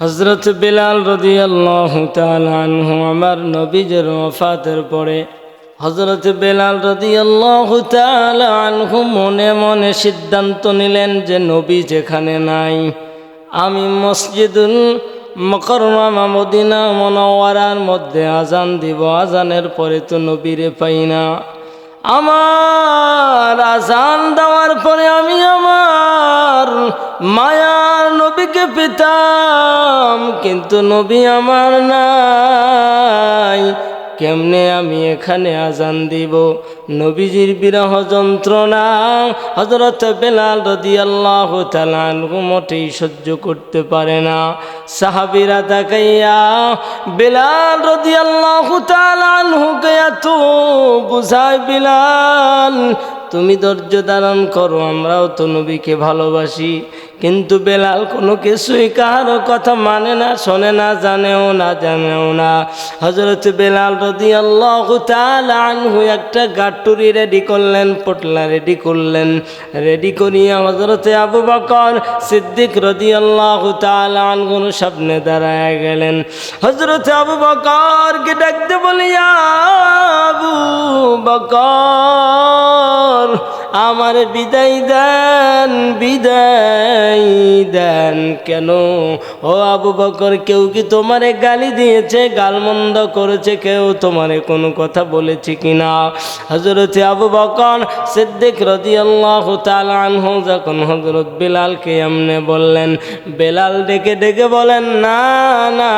হজরত বিলাল রদি আল্লাহ আমার নবীজের ওফাতের পরে হজরত বেলাল রদি আল্লাহ আনহু মনে মনে সিদ্ধান্ত নিলেন যে নবী যেখানে নাই। আমি মসজিদুল মকরমা মদিনা মনোয়ারার মধ্যে আজান দিব। আজানের পরে তো নবীরে পাই না। আমার আজান দেওয়ার পরে আমি আমার মায়ার নবীকে পিতাম কিন্তু নবী আমার নাই। কেমনে আমি এখানে আজান দিব? নবীজির বিরহ যন্ত্রণা। হজরত বেলাল রদি আল্লাহ মোটেই সহ্য করতে পারে না। সাহাবিরা তাকাইয়া, বেলাল রদি আল্লাহ তালুকে এত বুঝায় বিলাল, তুমি ধৈর্য ধারণ করো, আমরাও তো নবীকে ভালোবাসি। কিন্তু বেলাল কোনো কিছুই কারও কথা মানে না, শোনে না, জানেও না জানেও না। হজরত বেলাল রদি আল্লাহ একটা গাটুরি রেডি করলেন, পটলা রেডি করলেন। রেডি করিয়া হজরতে আবু বকর সিদ্দিক রদি আল্লাহ আনহুর সামনে দাঁড়ায় গেলেন। হজরতে আবু বকরকে ডাকতে বলিয়া, আবু বকর আমার বিদায় দেন বিদায় দেন কেন? ও আবু বকর, কেউ কি তোমারে গালি দিয়েছে, গালমন্দ করেছে? কেউ তোমারে কোনো কথা বলেছে কিনা? হজরতে আবু বকর সিদ্দিক রদি আল্লাহ আনহু যখন হজরত বেলালকে এমনে বললেন, বেলাল ডেকে ডেকে বলেন, না না,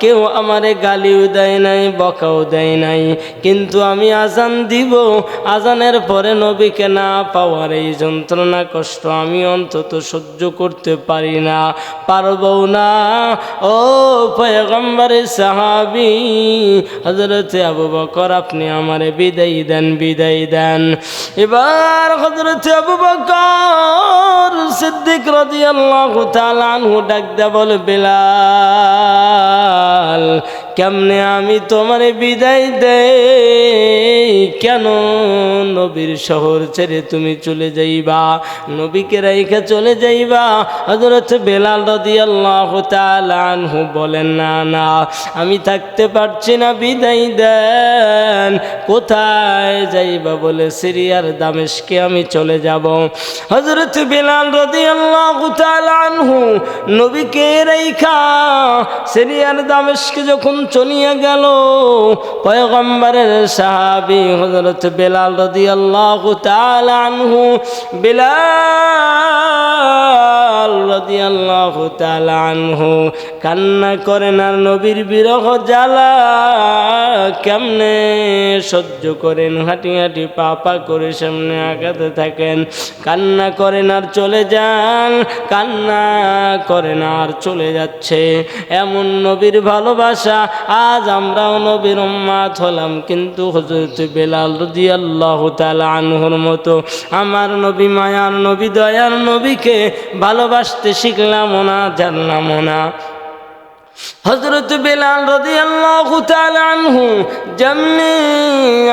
কেউ আমারে গালিও দেয় নাই, বকাও দেয় নাই। কিন্তু আমি আজান দিব। আজানের পরে নবীকে না পাওয়ার এই যন্ত্রণা, কষ্ট আমি অন্তত সহ্য করতে পারি না। পারবও না। ও পয়গম্বরের সাহাবি হজরতে আবু বকর, আপনি আমারে বিদায় দেন বিদায় দেন। এবার হজরতে আবু বকর সিদ্দিক তাআলা আনহু ডাক দে বলে, বেলাল কেমনে আমি তোমার বিদায় দেই? কেন নবীর শহর ছেড়ে তুমি চলে যাইবা? নবীকে রাইখা চলে যাইবা? হজরত বেলাল রদি আল্লাহ আনহু বলেন, না না, আমি থাকতে পারছি না, বিদায় দেন। কোথায় যাইবা বলে সিরিয়ার দামেশকে আমি চলে যাব? হজরত বেলাল রদি আল্লাহ আনহু নবীকে রাইখা সিরিয়ার দামেশকে যখন চলিয়া গেল। পয়গম্বরের সাহাবি হজরত বেলাল রদি আল্লাহ আনহু বেলাল আনহু, কান্না করেন আর নবীর বিরহ জ্বালা কেমনে সহ্য করেন? হাঁটি হাঁটি পাপা করে সামনে আগাতে থাকেন। কান্না করেন আর চলে যান, কান্না করেন আর চলে যাচ্ছে। এমন নবীর ভালোবাসা আজ আমরাও নবীর উম্মাত হলাম। কিন্তু হজরত বেলাল রদি আল্লাহ তালা আনহুর মতো আমার নবী মায়ার নবী দয়ার নবীকে ভালোবাসতে শিখলাম না। না হজরত বেলাল রদি আল্লাহ যেমনি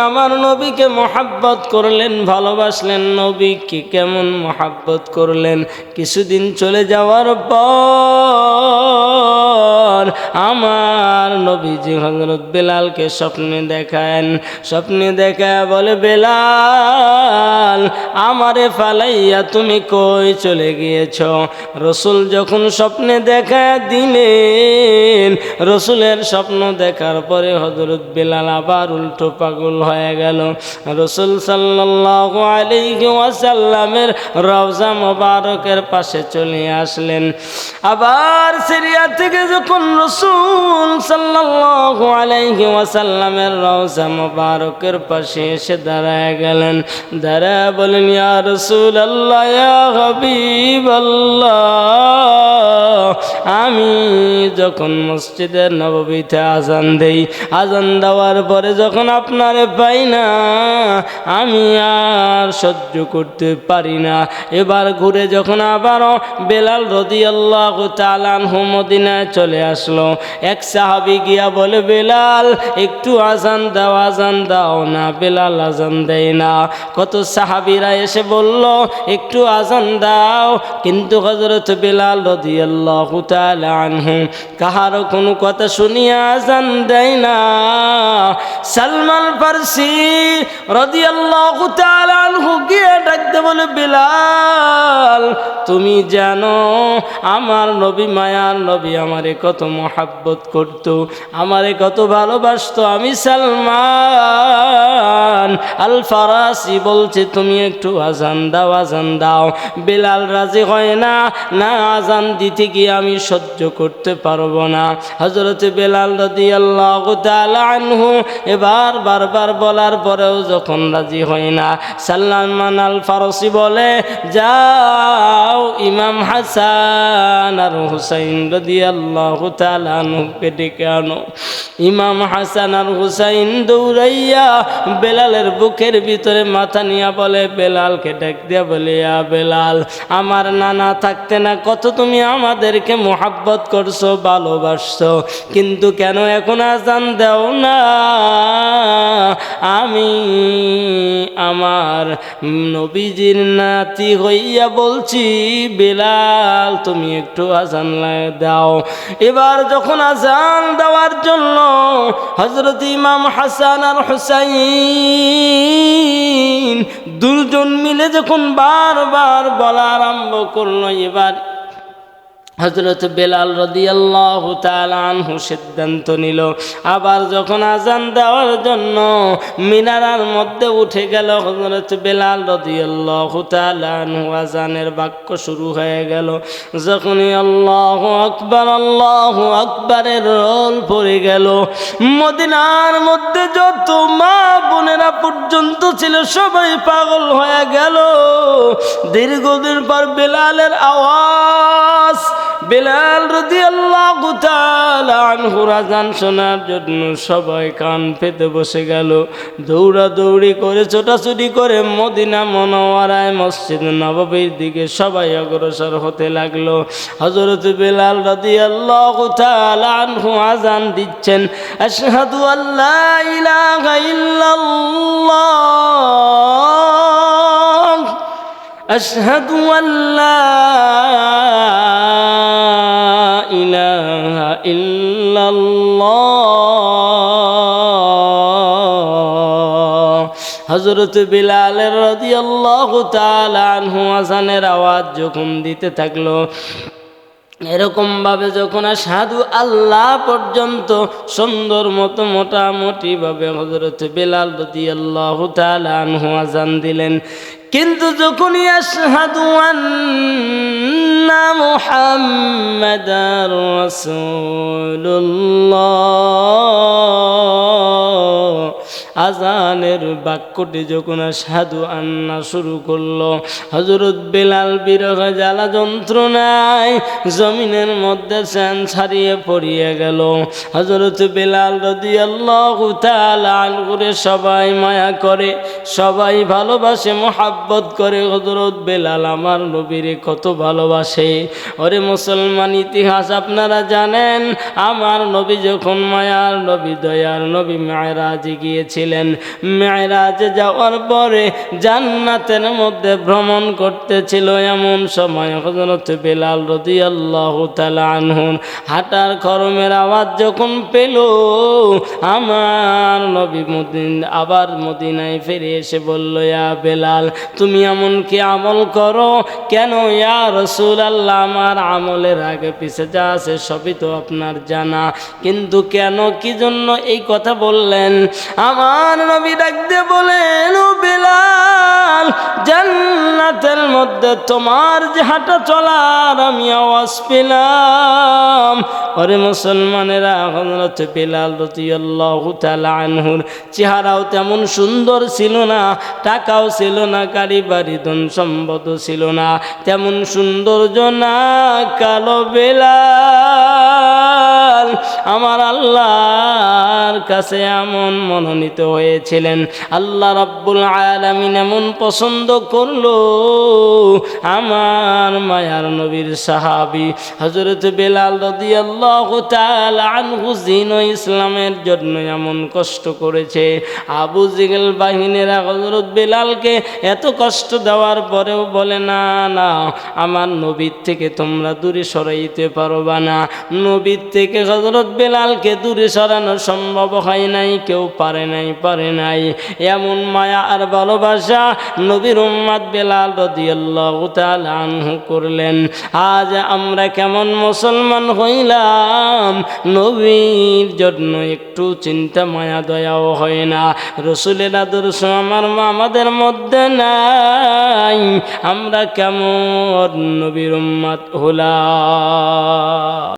আমার নবীকে মহাব্বত করলেন, ভালোবাসলেন নবীকে, কেমন মহাব্বত করলেন? কিছুদিন চলে যাওয়ার পর আমার নবীজি হজরত বেলালকে স্বপ্নে দেখান। স্বপ্নে দেখা বলে, বেলাল, আমারে ফালাইয়া তুমি কই চলে গিয়েছ? রসুল যখন স্বপ্নে দেখা দিলেন, রসুলের স্বপ্ন দেখার পরে হজরত বেলাল আবার উল্টো পাগল হয়ে গেল। রসুল সাল্লাহ আলাইহি ওয়াসাল্লামের রওজা মোবারকের পাশে চলে আসলেন। আবার সিরিয়া থেকে যখন রসুল সাল্লাহ আলাইহি ওয়াসাল্লামের রওজা মোবারকের পাশে এসে দাঁড়ায় গেলেন। দাঁড়ায় বলেন, ইয়া রসুল আল্লাহ ইয়া হাবিব আমি যখন মসজিদের নববীতে আজান দেই, আজান দেওয়ার পরে যখন আপনারে পাই না, আমি আর সহ্য করতে পারি না। এবার ঘুরে যখন আবারও বেলাল রদি আল্লাহ তালান মদিনায় চলে আসলো। এক সাহাবি গিয়া বলে, বেলাল, একটু আজান দাও আজান দাও না, বেলাল আজান দেয় না। কত সাহাবিরা এসে বলল, একটু আজান দাও। কিন্তু হজরত বেলাল রদি আনহু কাহারও কোনো কথা শুনিয়া আজান দেয় না। সালমান ফার্সি রাদিয়াল্লাহু আনহু গিয়ে ডাকতে বলে, বিলাল, তুমি জানো, আমার নবী, মায়ার নবী আমারে কত মহাব্বত করত, আমারে কত ভালোবাসতো। আমি সালমান আল ফারাসি বলছে, তুমি একটু আজান দাও আজান দাও। বেলাল রাজি হয় না না আজান দিতে গিয়ে আমি সহ্য করতে পারব না। হজরত বেলাল রদি আল্লাহ এবার বারবার বলার পরেও যখন রাজি হয় না, সালমান আল ফারসি বলে, যাও ইমাম হাসান আর হুসাইন রদি আল্লাহ ইমাম হাসান আর হুসাইন দৌড়াইয়া বেলালের বুকের ভিতরে মাথা নিয়া বলে, বেলালকে ডাক দিয়া বলে বেলাল, আমার নানা থাকতে না, কত তুমি আমাদেরকে মোহাব্বত করছ, ভালোবাসছো, কিন্তু কেন এখন আজান দাও না? আমি আমার নবীজির নাতি হইয়া বলছি, বেলাল, তুমি একটু আজান দাও। এবার যখন আজান দেওয়ার জন্য হজরত ইমাম হাসান আর হুসাইন দুজন মিলে যখন বারবার বলা আরম্ভ করল, এবার হজরত বেলাল রদিয়াল্লাহ আনহু সিদ্ধান্ত নিল। আবার যখন আজান দেওয়ার জন্য মিনারার মধ্যে উঠে গেল হজরত বেলাল রদিয়াল্লাহ আনহু আজানের বাক্য শুরু হয়ে গেল। যখনই আল্লাহ আকবর, আল্লাহ আকবরের রোল পড়ে গেল। মদিনার মধ্যে যত মা বোনেরা পর্যন্ত ছিল, সবাই পাগল হয়ে গেল। দীর্ঘদিন পর বেলালের আওয়াজ বেলাল রদি আল্লাহ আনহুর আজান শোনার জন্য সবাই কান পেতে বসে গেল। দৌড়া দৌড়ি করে, ছোটাছুটি করে মদিনা মনোয়ারায় মসজিদ নববীর দিকে সবাই অগ্রসর হতে লাগল। হজরত বেলাল রদি আল্লাহ আনহু আজান দিচ্ছেন, আশহাদু আল্লাহ ইলাহা ইল্লাল্লাহ। أشهد أن لا إله إلا الله হজরত বিলালের রদি আল্লাহ আনহু আজানের আওয়াজ যখন দিতে থাকলো এরকম ভাবে যখন সাধু আল্লাহ পর্যন্ত সুন্দর মতো মোটামুটি ভাবে হজরত বেলাল রদি আল্লাহ আনহু আজান দিলেন কিন্তু যখনই আশহাদু আন্না মুহাম্মাদার রাসূলুল্লাহ আজানের বাক্যটি যখন সাধু আন্না শুরু করল হজরত বেলাল বিরহ জ্বালা যন্ত্রণায় জমিনের মধ্যে স্যান ছাড়িয়ে পড়িয়ে গেল। হজরত বেলাল রদি আল্লাহ করে সবাই মায়া করে, সবাই ভালোবাসে, মোহাব্বত করে হজরত বেলাল আমার নবীরে কত ভালোবাসে। ওরে মুসলমান ইতিহাস আপনারা জানেন, আমার নবী যখন মায়ার নবী, দয়ার নবী, মায়েরাজে গিয়েছিলেন মেয়েরাজে যাওয়ার পরে জান্নাতের মধ্যে ভ্রমণ করতেছিল এমন সময় হজরত বেলাল রদি আল্লাহ আনহুন। হাঁটার খরমের আওয়াজ যখন পেল, আমার নবী মদিন, আবার মদিনায় ফিরে এসে বলল, ইয়া বেলাল, তুমি এমন কি আমল করো? কেন? ইয়া রসুল আল্লাহ আমার আমলের আগে পিছে যা আছে সবই তো আপনার জানা। কিন্তু কেন? কি জন্য এই কথা বললেন? আমার নবী ডাকতে বলেন, ও বেলাল, জান্নাতের মধ্যে তোমার যে হাঁটা চলার আমি আওয়াজ পেলাম। ওরে মুসলমানেরা হজরত বেলাল রতিয়াল্লাহু তাআলা আনহুর চেহারাও তেমন সুন্দর ছিল না, টাকাও ছিল না গাড়ি বাড়ি ধন সম্পদ ছিল না, তেমন সৌন্দর্য না। কালো বেলাল, আমার আল্লাহ আল্লাহর কাছে এমন মনোনীত হয়েছিলেন, আল্লাহ রাব্বুল আলামিন এমন পছন্দ করল আমার মায়ার নবীর সাহাবি হজরত বেলাল রাদিয়াল্লাহু আল্লাহ আনহু জিন ইসলামের জন্য এমন কষ্ট করেছে। আবু জিগেল বাহিনীরা হজরত বেলালকে এত কষ্ট দেওয়ার পরেও বলে, না না, আমার নবীর থেকে তোমরা দূরে সরাইতে পারবা না। নবীর থেকে হজরত বেলালকে দূরে সরানো সম্ভব হয় নাই, কেউ পারে নাই পারে নাই। এমন মায়া আর ভালোবাসা নবীর উম্মাদ বেলাল রদিয়াল্লাহু তাআলা আনহু করলেন। আজ আমরা কেমন মুসলমান হইলাম, নবীর জন্য একটু চিন্তা মায়া দয়াও হয় না। রসুলের আদর্শ আমার আমাদের মধ্যে নাই। আমরা কেমন নবীর উম্মাদ হলাম?